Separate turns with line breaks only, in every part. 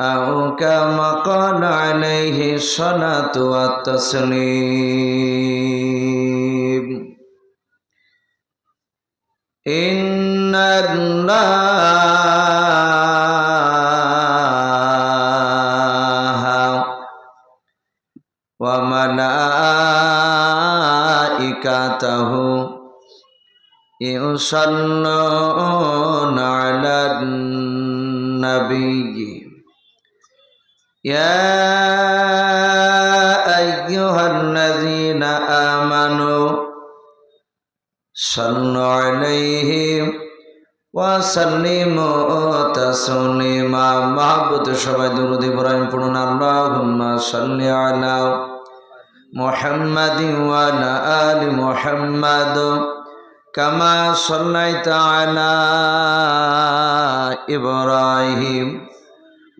أو كما قال عليه الصلاة والتسليم إن الله وملائكته يصلون على النبي يا أيها الذين آمنوا صلوا عليه وسلموا تسليما محبت সবাই দুরুদ ইব্রাহিম পড়ুন আল্লাহুম্মা সাল্লি আলা মুহাম্মাদিন ওয়া আলা আলি মুহাম্মাদ কামা সাল্লাইতা আলা ইব্রাহিম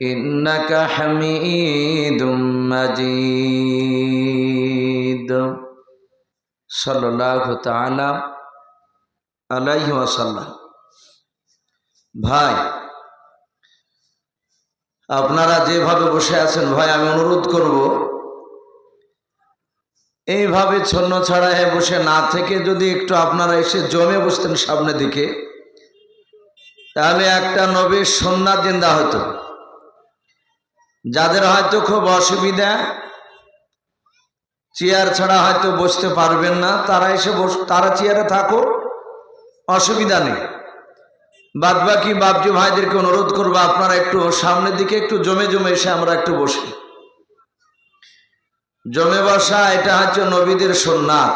إنك حميد مجيد صلى الله تعالى عليه وسلم ভাই আপনারা যেভাবে বসে আছেন ভাই আমি অনুরোধ করব এইভাবে ছন্ন ছাড়ায় বসে না থেকে যদি একটু আপনারা এসে জমে বসতেন সামনের দিকে তাহলে একটা নবীর সন্ন্যাস জিন্দা হতো যাদের হয়তো খুব অসুবিধা, চেয়ার ছাড়া হয়তো বসতে পারবেন না, তারা এসে বস, তারা চেয়ারে থাকো অসুবিধা নেই। বাদ বাকি বাপজি ভাইদেরকে অনুরোধ করব, আপনারা একটু সামনের দিকে একটু জমে জমে এসে আমরা একটু বসি। জমে বসা, এটা হচ্ছে নবীদের সোননাথ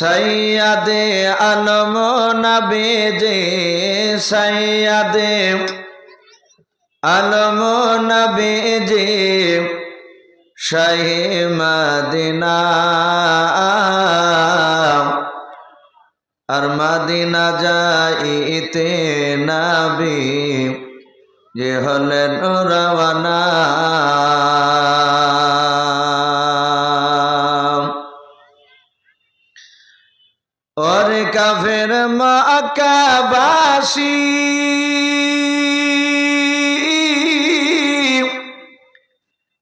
সৈয়াদে আলম নবেজে সৈয়াদে আলম নবেজে শাহে মদিনা। আর মদিনা যাইতে নবী যে হলেন রওয়ানা। কাফের মাকাবাসী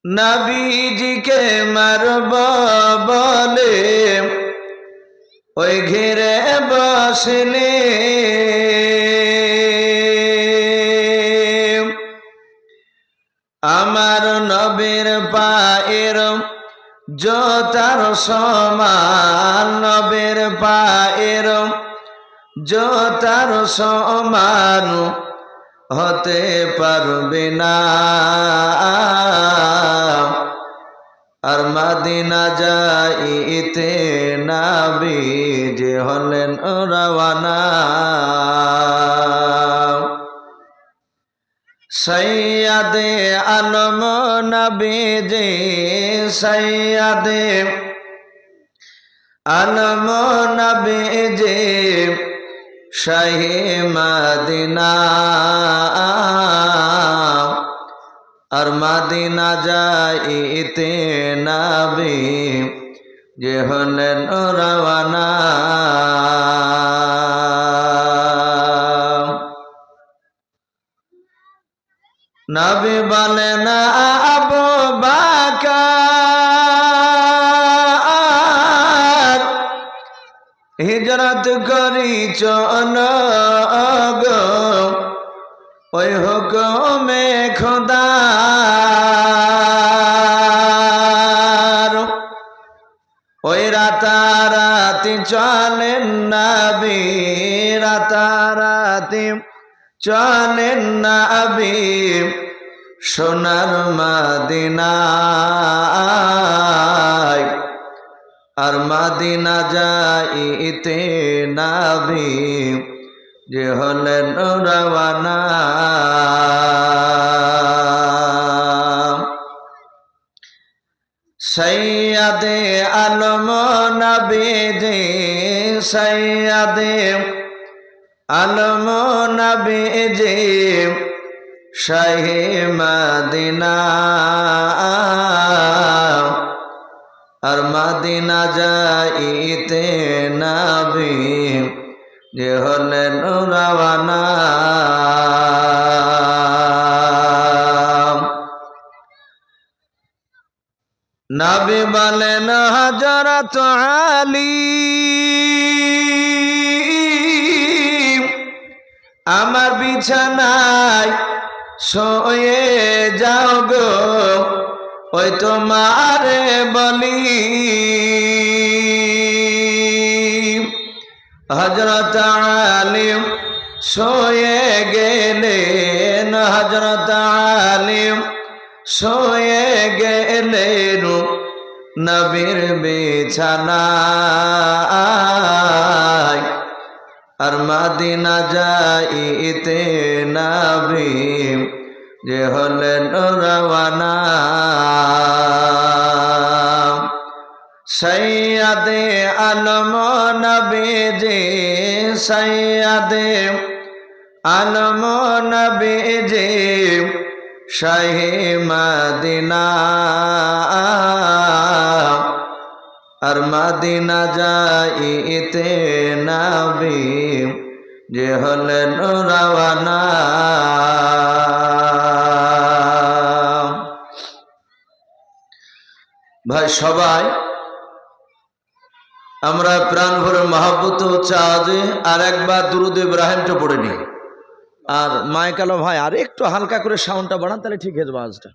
নবীজিকে মারব বলে ওই ঘিরে বসলে। আমার নবীর পায়ের জোতার সমান নবের পায়ের জোতার সমান হতে পারবে না। আর মাদিনা যাইতে নাবি যে হলেন রওয়ানা। সৈয়াদে আলম নবীজি, সৈয়াদে আলম নবীজি শাহে মদিনা। আর মদিনা যাইতে নবী যে হলেন রওয়ানা নবী বলেন আবু হিজরত করি চল গো ওই হুকুমে খোদা। ওই রাতারাতি চলেন নাবি, রাতারাতি চলেন নাবি, সোনার মাদিনায় আর মাদিনা যাইতে নাবি, যে হলেন রওয়ানা। সৈয়াদে আলম নবীজি, সৈয়াদে আলম নবীজি, শাহে মদিনা। আর মদিনা যাইতে নবী যে হলেন রওয়ানা নবী বলেন হজরত আলী আমার বিছানায় শোয়ে যাও গো। ওই তোমারে বলি। হজরত আলিম শোয়ে গেলেন হজরত আলিম শোয়ে গেলেন নবীর বিছানায়। আর মাদিনা যাইতে নবী যে হলেন রওয়ানা। আলম নবীজি সৈয়াদে আলম নবীজি শাহে মদিনা। আর মদিনা যাইতে নবী যে হলেন রওয়ানা ভাই, সবাই আমরা প্রাণ ভরে মহাব্বত হচ্ছে আজে আর একবার দুরুদ ইব্রাহিমটা পড়ে নিই। আর মায়কালো ভাই, আর একটু হালকা করে সাউন্ডটা বাড়ান, তাহলে ঠিক হয়ে যাবে আজটা।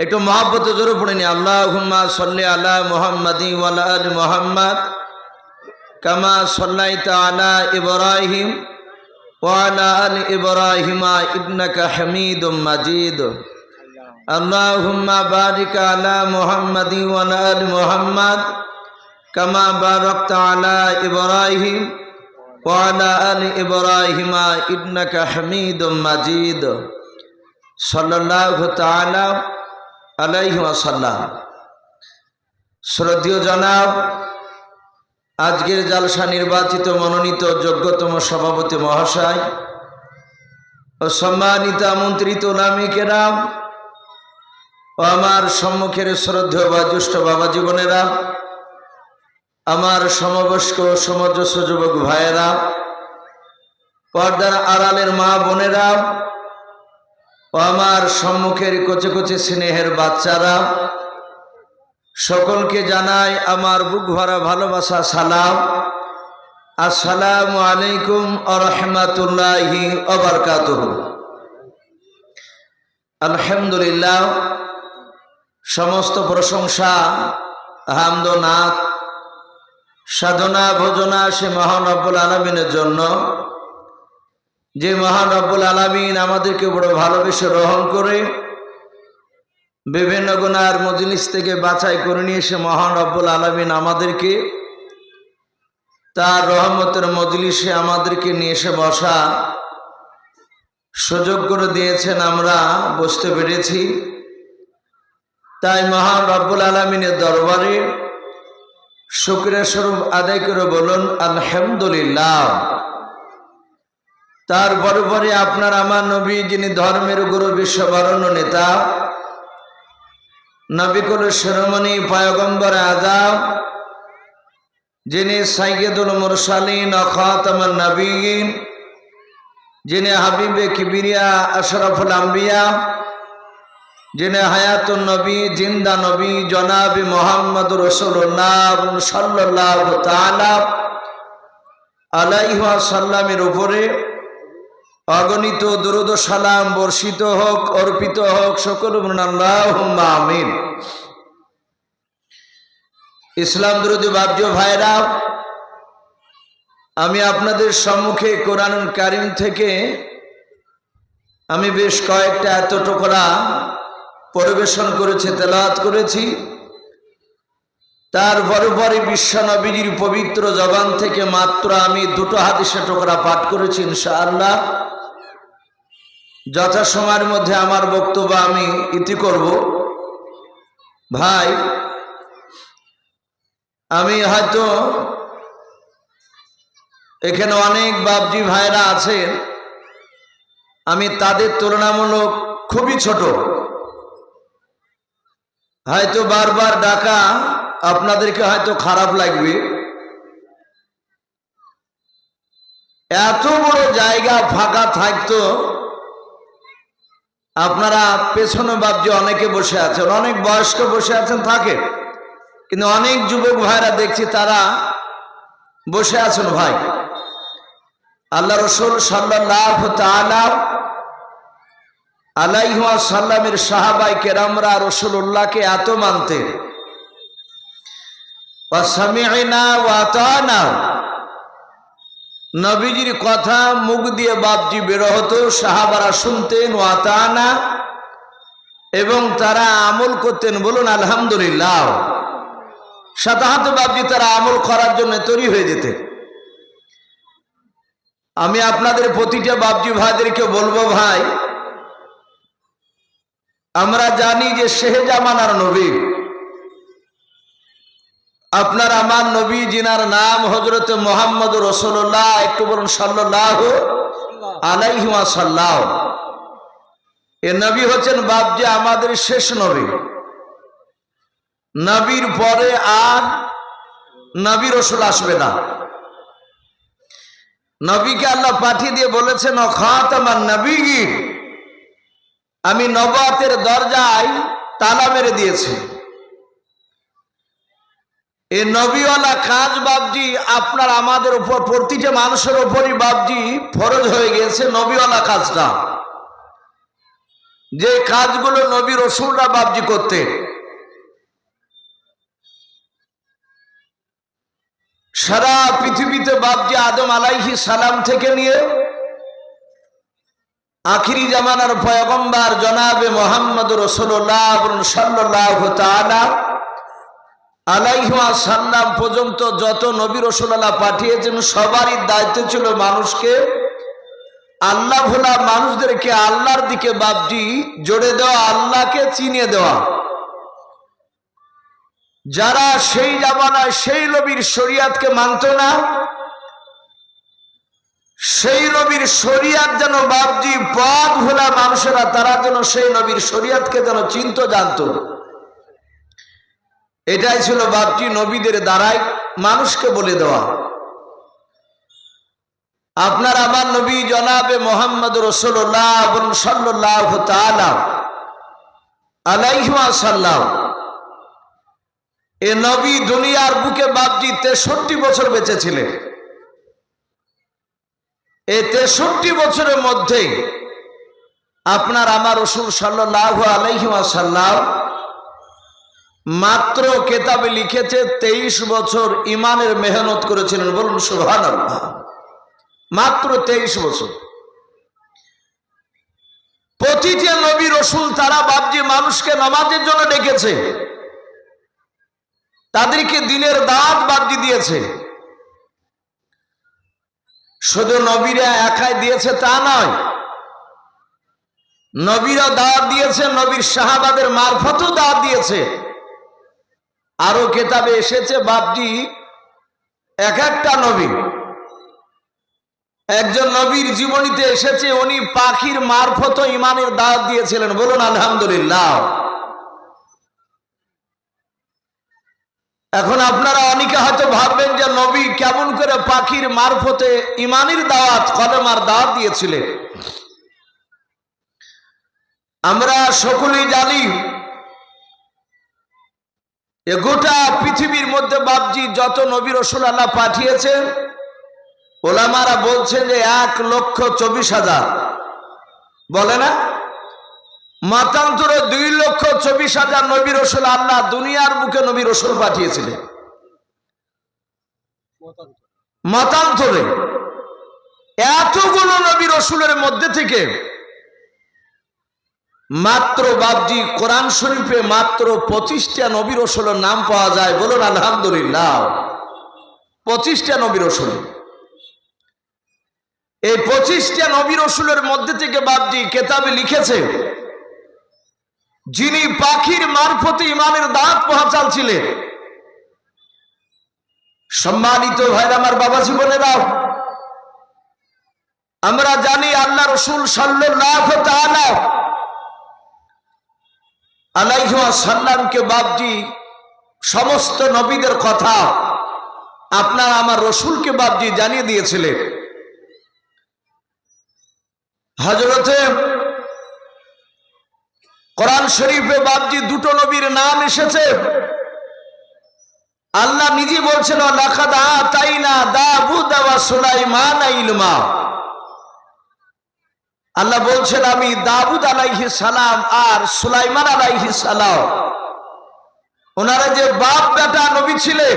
একটু মহাব্বত জোরে পড়ে নি আল্লাহ সাল্লি আলা মোহাম্মদি ওয়ালা মোহাম্মদ, কামা সাল্লাইতা আলা ইব্রাহিম ওয়ালা ইব্রাহিমা ইবনাকা হামিদ মাজিদ। اللهم بارك على محمد وعلى ال محمد كما باركت على ابراهيم وعلى ال ابراهيم انك حميد مجيد صلى الله تعالى عليه وسلم শ্রদ্ধীয় জনাব আজকের জালসা নির্বাচিত মনোনীত যোগ্যতম সভাপতি মহাশয় ও সম্মানিত আমন্ত্রিত নামিকেরাম ও আমার সম্মুখের শ্রদ্ধেয় বা জ্যেষ্ঠ বাবা জীবনেরা, আমার সমবয়স্ক সমজস্ব যুবক ভাইয়েরা, পর্দার আড়ালের মা বোনেরা, ও আমার সম্মুখের কচে কচে স্নেহের বাচ্চারা, সকলকে জানাই আমার বুক ভরা ভালোবাসা, সালাম। আসসালামু আলাইকুম আ রহমাতুল্লাহি অবরকাতুহ আলহামদুলিল্লাহ সমস্ত প্রশংসা হামদনাথ সাধনা ভোজনা সে মহান রব্বুল আলমিনের জন্য। যে মহান রব্বুল আলমিন আমাদেরকে বড় ভালোবেসে গ্রহণ করে বিভিন্ন গুণার মজলিস থেকে বাছাই করে নিয়ে সে মহান রব্বুল আলমিন আমাদেরকে তার রহমতের মজলিসে আমাদেরকে নিয়ে এসে বসা সুযোগ করে দিয়েছেন আমরা বসতে পেরেছি। তাই মহান রব্বুল আলমিনের দরবারে শুক্রের স্বরূপ আদায় করে বলুন, আলহামদুলিল্লাহ। তার পরে আপনার আমার নবী, যিনি ধর্মের গুরু, বিশ্ববরণ্য নেতা, নবিকুল শিরোমণি, পয়গম্বর আজাব যিনি সাইয়েদুল মুরসালিন অখাতমর নবীন, যিনি হাবিবে কিবিরিয়া, আশরফুল আম্বিয়া যিনি হায়াতুন নবী, জিন্দা নবী, জনাবি মোহাম্মদ রসুল্লাহ সাল্লাহ তালা আলাইহা সাল্লামের উপরে অগণিত দুরুদ সালাম বর্ষিত হোক, অর্পিত হোক সকল আমিন। ইসলাম দুরুদি বাব্য ভাইরা, আমি আপনাদের সম্মুখে কোরআনুল কারিম থেকে আমি বেশ কয়েকটা এত টুকরা পরিবেশন করেছি, তেলাওয়াত করেছি। তার পরে বিশ্বনবীজির পবিত্র জবান থেকে মাত্র আমি দুটো হাদিসে টুকরা পাঠ করেছি, ইনশাআল্লাহ। যথাসময়ের মধ্যে আমার বক্তব্য আমি ইতি করব। ভাই, আমি হয়তো এখানে অনেক বাবজি ভাইরা আছেন। আমি তাদের তুলনামূলক খুবই ছোট। হয়তো বারবার ডাকা আপনাদেরকে হয়তো খারাপ লাগবে। এত বড় জায়গা ফাঁকা থাকতো, আপনারা পেছনে বাবজি অনেকে বসে আছেন, অনেক বয়স্ক বসে আছেন থাকে কিন্তু অনেক যুবক ভাইরা দেখছি তারা বসে আছেন, ভাই। আল্লাহ রসুল সাল্লাহ আলাইহা সাল্লামের সাহাবাই কেরামরা রসুল্লাহকে এত মানতেন। নবীজির কথা মুখ দিয়ে বাপজি বেরো হতো, সাহাবারা শুনতেন ওয়াতানা এবং তারা আমল করতেন, বলুন, আলহামদুলিল্লাহ। সাধারণত বাপজি তারা আমল করার জন্য তৈরি হয়ে যেতেন। আমি আপনাদের প্রতিটা বাপজি ভাইদেরকে বলব, ভাই আমরা জানি যে শেহজামানার নবী। আপনার আমার নবী, জিনার নাম হজরত মোহাম্মদ রসুল্লাহ একটু বলুন সাল্লাহ আলাইহিমা সাল্লাহ এ নবী হচ্ছেন বাপজি আমাদের শেষ নবী। নবীর পরে আর নবী রসুল আসবে না। নবীকে আল্লাহ পাঠিয়ে দিয়ে বলেছেন অখাত আমার নবীগির আমি নবাতের দরজায় তালা মেরে দিয়েছি। এ নবীওয়ালা কাজ বাবজি আপনার আমাদের উপর, প্রতিটা মানুষের উপরই বাবজি ফরজ হয়ে গিয়েছে নবীওয়ালা কাজটা যে কাজগুলো নবী রসুলরা বাবজি করতে। সারা পৃথিবীতে বাবজি আদম আলাইহি সালাম থেকে নিয়ে আখিরি জামানার পয়গম্বার জনাবে মোহাম্মদ রসুল্লাহ সাল্লাহ তালা আলাইহা সাল্লাম পর্যন্ত যত নবী রসুল্লাহ পাঠিয়েছেন সবারই দায়িত্ব ছিল মানুষকে, আল্লাহ ভোলা মানুষদেরকে আল্লাহর দিকে বাবজি জোড়ে দেওয়া, আল্লাহকে চিনিয়ে দেওয়া। যারা সেই জামানায়, সেই নবীর শরিয়াতকে মানত না সেই নবীর শরিয়াত যেন বাবজি পথ ভোলা মানুষেরা, তারা যেন সেই নবীর শরিয়াতকে যেন চিন্ত, জানত। এটাই ছিল বাপজি নবীদের দ্বারাই মানুষকে বলে দেওয়া। আপনার আমার নবী জনাবে মোহাম্মদ রসোল্লাহ সাল্লাহ আলাইহা সাল্লাম এ নবী দুনিয়ার বুকে বাপজি তেষট্টি বছর বেঁচেছিলেন। এই তেষট্টি বছরের মধ্যে আপনার আমার রসুল সাল্লাহ আলাইহিমা সাল্লাম মাত্র কেতাবে লিখেছে তেইশ বছর ইমানের মেহনত করেছিলেন। বলুন সুহান মাত্র তেইশ বছর। প্রতিটি নবী রসুল তারা বাবজি মানুষকে নামাজের জন্য ডেকেছে। তাদেরকে দিনের দাঁত বাবজি দিয়েছে। শুধু নবীরা একাই দিয়েছে তা নয় নবীরা দাঁত দিয়েছে, নবীর শাহাবাদের মারফতও দাঁত দিয়েছে। আরও কেতাবে এসেছে, বাপজি, এক একটা নবী। একজন নবীর জীবনীতে এসেছে, উনি পাখির মারফত ইমানের দাওয়াত দিয়েছিলেন। বলুন, আলহামদুলিল্লাহ। এখন আপনারা অনেকে হয়তো ভাববেন যে নবী কেমন করে পাখির মারফতে ইমানের দাওয়াত, কলমার দাওয়াত দিয়েছিলেন। আমরা সকলেই জানি এ গোটা পৃথিবীর মধ্যে বাপজি যত নবী রসুল আল্লাহ পাঠিয়েছেন, ওলামারা বলছেন যে এক লক্ষ চব্বিশ হাজার। বলে না? মতান্তরে দুই লক্ষ চব্বিশ হাজার নবী রসুল আল্লাহ দুনিয়ার বুকে নবী রসুল পাঠিয়েছিলেন। মতান্তরে। এতগুলো নবী রসুলের মধ্যে থেকে মাত্র বাবজি কোরআন শরীফে মাত্র পঁচিশটা নবী রসুলের নাম পাওয়া যায় বলুন আলহামদুলিল্লাহ। পঁচিশটা নবী রসুল। এই পঁচিশটা নবী রসুলের মধ্যে থেকে বাবজি কেতাবে লিখেছে যিনি পাখির মারফতে ইমানের দাঁত পৌঁছালছিলেন সম্মানিত ভাইরা আমার বাবা জীবনেরাও আমরা জানি আল্লাহ রসুল সাল্লাহ আলাইসাল্লামকে বাবজি সমস্ত নবীদের কথা আপনার আমার রসুলকে বাবজি জানিয়ে দিয়েছিলেন। হজরতে কোরআন শরীফে বাবজি দুটো নবীর নাম এসেছে। আল্লাহ নিজে বলছেন আল্লাহ বলছেন, আমি দাবুদ আলাইহি সালাম আর সুলাইমান আলাইহি সালাম। ওনারা যে বাপ বেটা নবী ছিলেন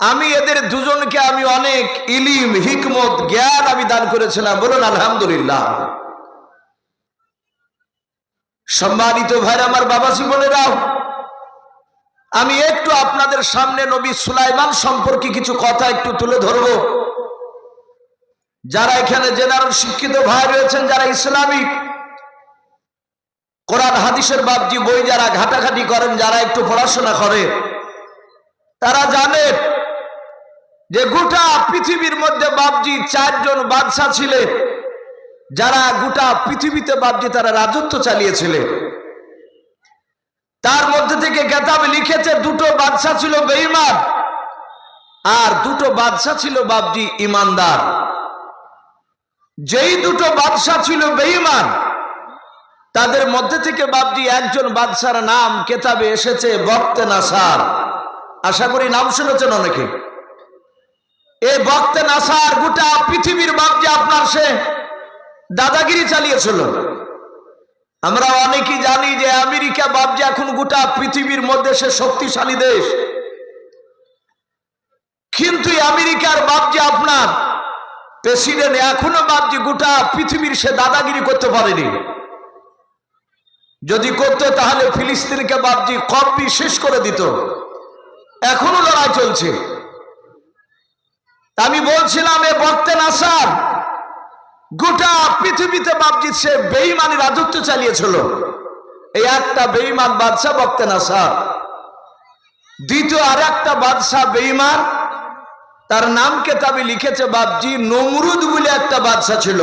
আমি এদের দুজনকে আমি অনেক ইলিম, হিকমত, জ্ঞান আমি দান করেছিলাম। বলুন, আলহামদুলিল্লাহ। সম্মানিত ভাই আমার বাবা জীবনেরাও, আমি একটু আপনাদের সামনে নবী সুলাইমান সম্পর্কে কিছু কথা একটু তুলে ধরব। যারা এখানে জেনারেল শিক্ষিত ভাই রয়েছেন, যারা ইসলামিক, কোরআন, হাদিসের বাবজি, বই যারা ঘাটাঘাটি করেন, যারা একটু পড়াশোনা করে, তারা জানে যে গোটা পৃথিবীর মধ্যে বাবজি চারজন বাদশাহ ছিলেন। যারা গোটা পৃথিবীতে বাবজি তারা রাজত্ব চালিয়েছিলেন তার মধ্যে থেকে কেতাবে লিখেছে, দুটো বাদশাহ ছিল বেঈমান আর দুটো বাদশাহ ছিল বাবজি ইমানদার যেই দুটো বাদশাহ ছিল বেঈমান, তাদের মধ্যে থেকে বাবজি একজন বাদশার নাম কেতাবে এসেছে, বক্তে নাসার। আশা করি নাম শুনেছেন অনেকে। এ বক্তে নাসার গোটা পৃথিবীর বাবজি আপনার সে দাদাগিরি চালিয়েছিল। আমরা অনেকেই জানি যে আমেরিকা বাবজি এখন গোটা পৃথিবীর মধ্যে সে শক্তিশালী দেশ। কিন্তু আমেরিকার বাবজি আপনার প্রেসিডেন্ট, এখনও বাবজি গোটা পৃথিবীর সে দাদাগিরি করতে পারেনি। যদি করতো তাহলে ফিলিস্তিনকে বাবজি কবি শেষ করে দিত। এখনও লড়াই চলছে। আমি বলছিলাম, এ বক্তে নাসার গোটা পৃথিবীতে বাবজি সে বেইমানি রাজত্ব চালিয়েছিল। এই একটা বেইমান বাদশাহ বক্তে নাসার দ্বিতীয় আর একটা বাদশাহ বেইমান তার নাম কেতাবে লিখেছে বাবজি নমরুদ বলে একটা বাদশাহ ছিল।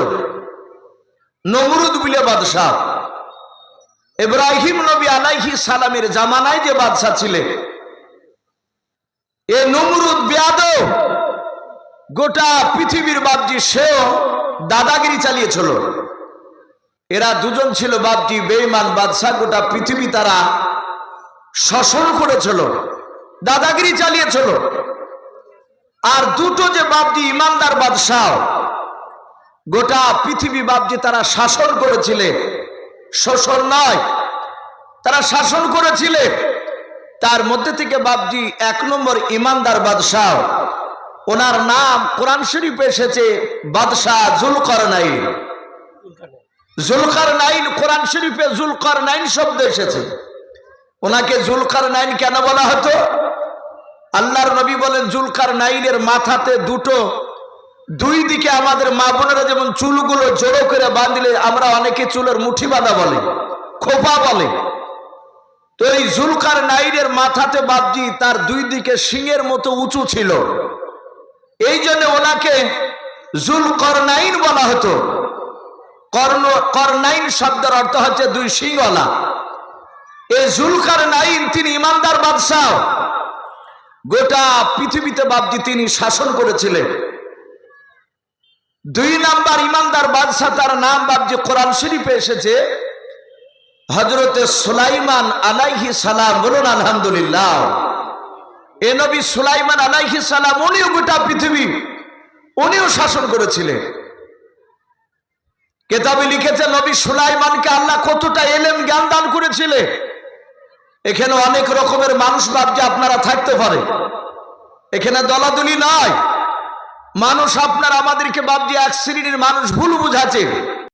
নমরুদ বলে বাদশাহ। ইব্রাহিম নবী আলাইহি সালামের জামানায় যে বাদশাহ ছিলেন। এ নমরুদ বেয়াদ গোটা পৃথিবীর বাবজি সেও দাদাগিরি চালিয়েছিল। এরা দুজন ছিল বাবজি বেইমান বাদশাহ, গোটা পৃথিবী তারা শাসন করেছিল, দাদাগিরি চালিয়েছিল। আর দুটো যে বাবজি ইমানদার বাদশাহ, গোটা পৃথিবী বাবজি তারা শাসন করেছিলেন শোষণ নয়, তারা শাসন করেছিলেন তার মধ্যে থেকে বাপজি এক নম্বর ইমানদার বাদশাহ। ওনার নাম কোরআন শরীফ এসেছে, বাদশাহ জুলকর নাইন জুলকার নাইন কোরআন শরীফে জুলকার নাইন শব্দ এসেছে। ওনাকে জুলকার নাইন কেন বলা হতো? আল্লাহর নবী বলেন জুলকার নাইনের মাথাতে দুটো, দুই দিকে আমাদের মা বোনেরা যেমন চুলগুলো জোড়ো করে বাঁধলে, আমরা অনেকে চুলের মুঠি বাঁধা বলে, খোপা বলে। তো এই জুলকার নাইনের মাথাতে বাবজি তার দুই দিকে সিংয়ের মতো উঁচু ছিল। এই জন্য ওনাকে জুল করনাইন বলা হতো। কর্ণ, করনাইন শব্দের অর্থ হচ্ছে দুই সিংওয়ালা এই জুলকার নাইন তিনি ইমানদার বাদশাহ। গোটা পৃথিবীতে বাবজি তিনি শাসন করেছিলেন। দুই নাম্বার ইমানদার বাদশাহ, তার নাম বাবজি কোরআন শরীফে এসেছে। হজরতে সুলাইমান আলাইহি সালাম বলুন, আলহামদুলিল্লাহ। এ নবী সুলাইমান আলাইহি সালাম, উনিও গোটা পৃথিবী, উনিও শাসন করেছিলেন। কেতাবে লিখেছে, নবী সুলাইমানকে আল্লাহ কতটা এলেম, জ্ঞান দান করেছিলেন এখানে অনেক রকমের মানুষ ভাবছে আপনারা থাকতে পারে। এখানে দলাদলি নয়। মানুষ আপনার আমাদেরকে ভাবছে, এক শ্রেণির মানুষ ভুল বুঝাচ্ছে।